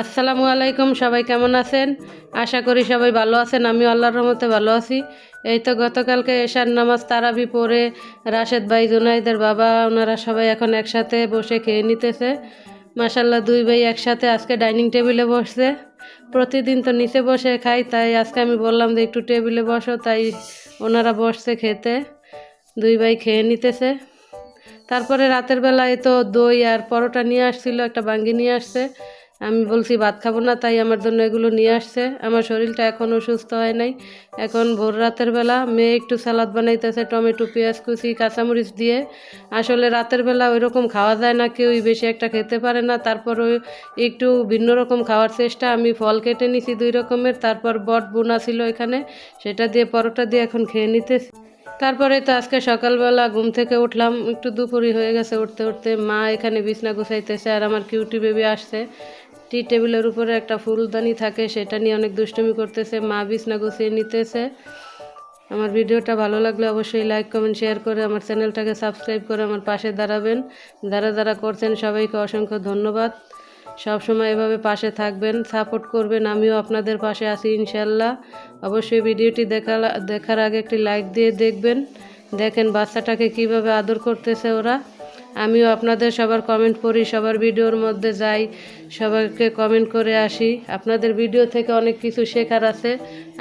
আসসালামু আলাইকুম, সবাই কেমন আছেন? আশা করি সবাই ভালো আছেন আমি আল্লাহর রহমতে ভালো আছি। এই তো গতকালকে এশার নামাজ তারাবি পড়ে রাশেদ ভাই, জুনাইদের বাবা, ওনারা সবাই এখন একসাথে বসে খেয়ে নিতেছে। মাসাল্লাহ দুই ভাই একসাথে আজকে ডাইনিং টেবিলে বসছে। প্রতিদিন তো নিচে বসে খাই, তাই আজকে আমি বললাম যে একটু টেবিলে বসো, তাই ওনারা বসছে খেতে। দুই ভাই খেয়ে নিতেছে। তারপরে রাতের বেলায় তো দই আর পরোটা নিয়ে আসছিল, একটা বাঙ্গি নিয়ে আসছে। আমি বলছি, ভাত খাব না। তাই আমার জন্য এগুলো নিয়ে আসছে। আমার শরীরটা এখনও সুস্থ হয় নাই। এখন ভোর রাতের বেলা মেয়ে একটু সালাদ বানাইতেছে, টমেটো, পেঁয়াজ কুচি, কাঁচামরিচ দিয়ে। আসলে রাতের বেলা ওই রকম খাওয়া যায় না, কেউই বেশি একটা খেতে পারে না। তারপর ওই একটু ভিন্ন রকম খাওয়ার চেষ্টা। আমি ফল কেটে নিছি দুই রকমের, তারপর বট বোনা ছিল এখানে, সেটা দিয়ে পরোটা দিয়ে এখন খেয়ে নিতেছি। তারপরে তো আজকে সকালবেলা ঘুম থেকে উঠলাম, একটু দুপুরি হয়ে গেছে উঠতে উঠতে। মা এখানে বিছনা গুছাইতেছে আর আমার কিউটি বেবি আসছে। টি টেবিলের উপরে একটা ফুলদানি থাকে, সেটা নিয়ে অনেক দুষ্টুমি করতেছে, মা বিছনা গুছিয়ে নিতেছে। আমার ভিডিওটা ভালো লাগলে অবশ্যই লাইক কমেন্ট শেয়ার করে আমার চ্যানেলটাকে সাবস্ক্রাইব করে আমার পাশে দাঁড়াবেন। যারা যারা করছেন সবাইকে অসংখ্য ধন্যবাদ। সব সময় এভাবে পাশে থাকবেন সাপোর্ট করবেন, আমিও আপনাদের পাশে আছি ইনশাল্লাহ। অবশ্যই ভিডিওটি দেখা, দেখার আগে একটি লাইক দিয়ে দেখবেন। দেখেন বাচ্চাটাকে কীভাবে আদর করতেছে ওরা। আমিও আপনাদের সবার কমেন্ট পড়ি, সবার ভিডিওর মধ্যে যাই, সবাইকে কমেন্ট করে আসি। আপনাদের ভিডিও থেকে অনেক কিছু শেখার আছে।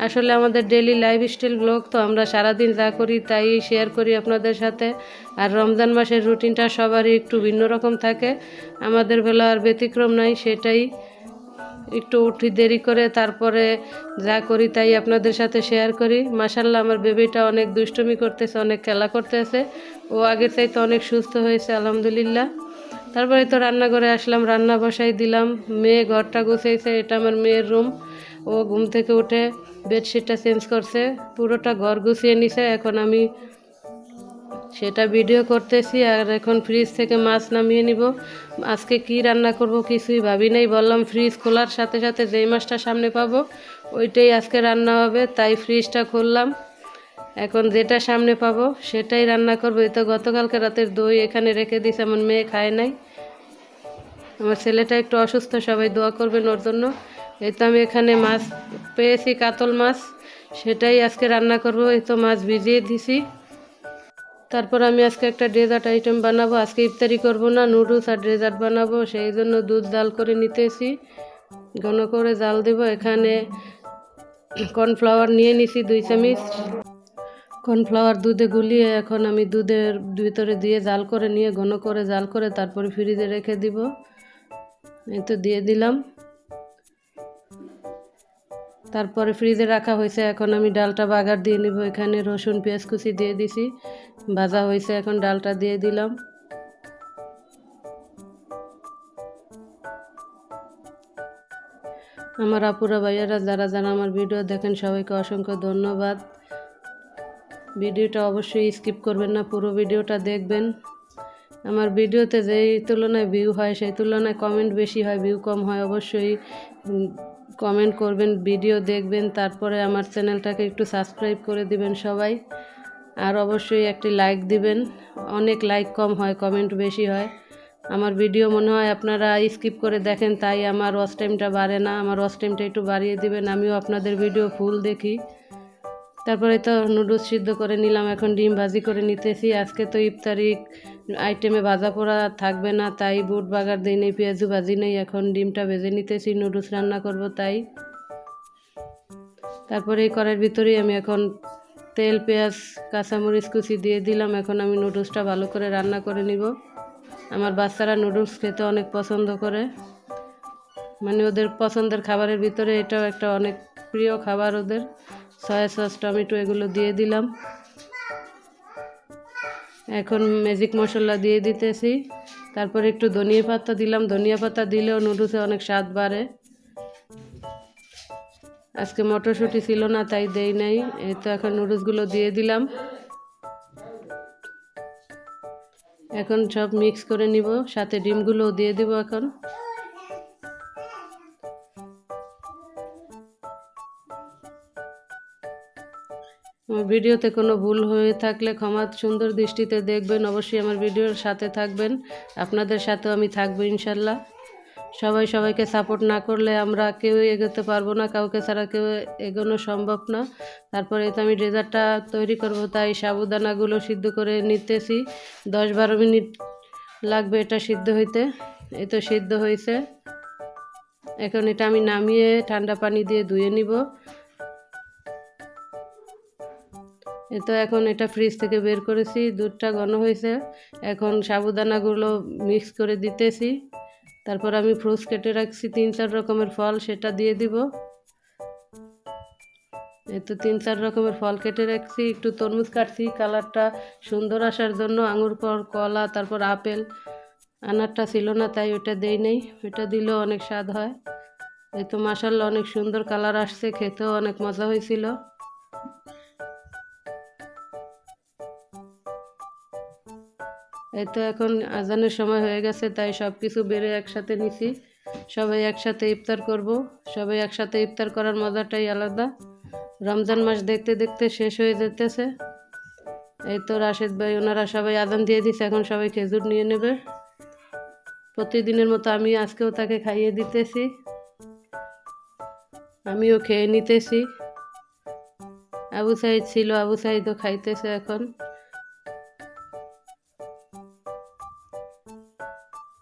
আসলে আমাদের ডেলি লাইফ স্টাইল ব্লগ তো আমরা সারাদিন যা করি তাই শেয়ার করি আপনাদের সাথে। আর রমজান মাসের রুটিনটা সবারই একটু ভিন্ন রকম থাকে। আমাদের বেলা আর ব্যতিক্রম নাই, সেটাই একটু উঠি দেরি করে, তারপরে যা করি তাই আপনাদের সাথে শেয়ার করি। মাসাল্লাহ আমার বেবিটা অনেক দুষ্টমি করতেছে, অনেক খেলা করতেছে। ও আগের চাইতে অনেক সুস্থ হয়েছে, আলহামদুলিল্লাহ। তারপরে তো রান্নাঘরে আসলাম, রান্না বসাই দিলাম। মেয়ে ঘরটা গুছাইছে, এটা আমার মেয়ের রুম ও ঘুম থেকে উঠে বেডশিটটা চেঞ্জ করছে, পুরোটা ঘর গুছিয়ে নিছে। এখন আমি সেটা ভিডিও করতেছি আর এখন ফ্রিজ থেকে মাছ নামিয়ে নিব। আজকে কি রান্না করব কিছুই ভাবি নাই, বললাম ফ্রিজ খোলার সাথে সাথে যেই মাছটা সামনে পাবো, ওইটাই আজকে রান্না হবে, তাই ফ্রিজটা খুললাম। এখন যেটা সামনে পাবো সেটাই রান্না করব। এই তো গতকালকে রাতের দই এখানে রেখে দিয়েছে আমার মেয়ে খায় নাই। আমার ছেলেটা একটু অসুস্থ, সবাই দোয়া করবেন ওর জন্য। এই তো আমি এখানে মাছ পেয়েছি, কাতল মাছ, সেটাই আজকে রান্না করব। এই তো মাছ ভিজিয়ে দিছি। তারপর আমি আজকে একটা ডেজার্ট আইটেম বানাবো। আজকে ইফতারি করব না নুডলস আর ডেজার্ট বানাবো। সেই জন্য দুধ জাল করে নিতেছি। ঘন করে জাল দেব। এখানে কর্নফ্লাওয়ার নিয়ে নিছি দুই চামচ। কর্নফ্লাওয়ার দুধে গুলিয়ে এখন আমি দুধের ভিতরে দিয়ে জাল করে নিয়ে ঘন করে জাল করে তারপরে ফ্রিজে রেখে দিব। এই তো দিয়ে দিলাম। তারপরে ফ্রিজে রাখা হয়েছে, এখন আমি ডালটা বাগার দিয়ে নিব। এখানে রসুন, পেঁয়াজ কুচি দিয়ে দিছি, ভাজা হয়েছে, এখন ডালটা দিয়ে দিলাম। আমার আপুরা, ভাইয়ারা, যারা যারা আমার ভিডিও দেখেন, সবাইকে অসংখ্য ধন্যবাদ। ভিডিওটা অবশ্যই স্কিপ করবেন না, পুরো ভিডিওটা দেখবেন। আমার ভিডিওতে যেই তুলনায় ভিউ হয়, সেই তুলনায় কমেন্ট বেশি হয় ভিউ কম হয়, অবশ্যই কমেন্ট করবেন ভিডিও দেখবেন, তারপরে আমার চ্যানেলটাকে একটু সাবস্ক্রাইব করে দিবেন সবাই। আর অবশ্যই একটি লাইক দিবেন। অনেক লাইক কম হয় কমেন্ট বেশি হয়। আমার ভিডিও মনে হয় আপনারা স্কিপ করে দেখেন, তাই আমার ওয়াচ টাইমটা বাড়ে না। আমার ওয়াচ টাইমটা একটু বাড়িয়ে দিবেন, আমিও আপনাদের ভিডিও ফুল দেখি। তারপরে তো নুডলস সিদ্ধ করে নিলাম, এখন ডিম ভাজি করে নিতেছি। আজকে তো ইফতারি আইটেমে ভাজা পোড়া থাকবে না, তাই বুট বাগার দিই নেই, পেঁয়াজু ভাজি নেই, এখন ডিমটা ভেজে নিতেছি, নুডলস রান্না করব তাই। তারপরে এই কড়াইয়ের ভিতরেই আমি এখন তেল, পেঁয়াজ, কাঁচামরিচ কুচি দিয়ে দিলাম, এখন আমি নুডলসটা ভালো করে রান্না করে নিব। আমার বাচ্চারা নুডলস খেতে অনেক পছন্দ করে মানে ওদের পছন্দের খাবারের ভিতরে এটাও একটা অনেক প্রিয় খাবার ওদের। সয়া সস টমেটো এগুলো দিয়ে দিলাম। এখন ম্যাজিক মশলা দিয়ে দিতেছি। তারপর একটু ধনিয়া পাতা দিলাম। ধনিয়া পাতা দিলেও নুডলসে অনেক স্বাদ বাড়ে। আজকে মটরশুঁটি ছিল না, তাই দেই নাই। এই তো এখন নুডলসগুলো দিয়ে দিলাম। এখন সব মিক্স করে নিব। সাথে ডিমগুলোও দিয়ে দিব এখন। ভিডিওতে কোনো ভুল হয়ে থাকলে ক্ষমা সুন্দর দৃষ্টিতে দেখবেন। অবশ্যই আমার ভিডিওর সাথে থাকবেন। আপনাদের সাথেও আমি থাকব ইনশাল্লাহ। সবাই সবাইকে সাপোর্ট না করলে আমরা কেউ এগোতে পারব না, কাউকে ছাড়া কেউ এগোনো সম্ভব না। তারপরে তো আমি ডেজার্টটা তৈরি করব, তাই সাবুদানাগুলো সিদ্ধ করে নিতেছি। দশ বারো মিনিট লাগবে এটা সিদ্ধ হইতে। এই তো সিদ্ধ হয়েছে এখন এটা আমি নামিয়ে ঠান্ডা পানি দিয়ে ধুয়ে নিব। তো এখন এটা ফ্রিজ থেকে বের করেছি, দুধটা ঘন হয়েছে। এখন সাবুদানাগুলো মিক্স করে দিতেছি। তারপর আমি ফ্রুটস কেটে রাখছি তিন চার রকমের ফল, সেটা দিয়ে দিব। তো তিন চার রকমের ফল কেটে রাখছি, একটু তরমুজ কাটছি, কালারটা সুন্দর আসার জন্য আঙুর পর কলা, তারপর আপেল। আনারটা ছিল না, তাই ওটা দেই নেই, ওটা দিলেও অনেক স্বাদ হয়। এই তো মাসাল্লাহ অনেক সুন্দর কালার আসছে, খেতেও অনেক মজা হয়েছিল। এই তো এখন আজানের সময় হয়ে গেছে, তাই সব কিছু বেড়ে একসাথে নিছি। সবাই একসাথে ইফতার করব। সবাই একসাথে ইফতার করার মজাটাই আলাদা। রমজান মাস দেখতে দেখতে শেষ হয়ে যেতেছে। এই তো রাশেদ ভাই, ওনারা সবাই আদান দিয়ে দিছে, এখন সবাই খেজুর নিয়ে নেবে। প্রতিদিনের মতো আমি আজকেও তাকে খাইয়ে দিতেছি। আমিও খেয়ে নিতেছি। আবু সাইদ ছিল, আবু সাইদও খাইতেছে এখন।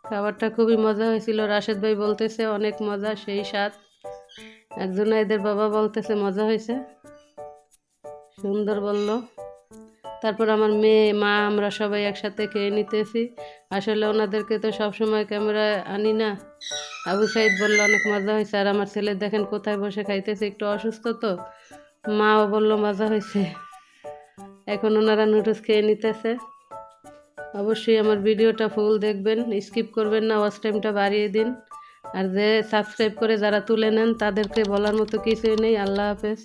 খাবারটা খুবই মজা হয়েছিল। রাশেদ ভাই বলতেছে, অনেক মজা, সেই স্বাদ। একজন এদের বাবা বলতেছে, মজা হয়েছে। সুন্দর বলল। তারপর আমার মেয়ে, মা, আমরা সবাই একসাথে খেয়ে নিতেছি। আসলে ওনাদেরকে তো সবসময় ক্যামেরা আনি না। আবু সাইদ বলল, অনেক মজা হয়েছে। আর আমার ছেলে, দেখেন কোথায় বসে খাইতেছে, একটু অসুস্থ তো? মাও বলল, মজা হয়েছে। এখন ওনারা নুডলস খেয়ে নিতেছে। অবশ্যই আমার ভিডিওটা ফুল দেখবেন স্কিপ করবেন না ওয়াচ টাইমটা বাড়িয়ে দিন। আর যে সাবস্ক্রাইব করে যারা তুলে নেন, তাদেরকে বলার মতো কিছুই নেই। আল্লাহ হাফেজ।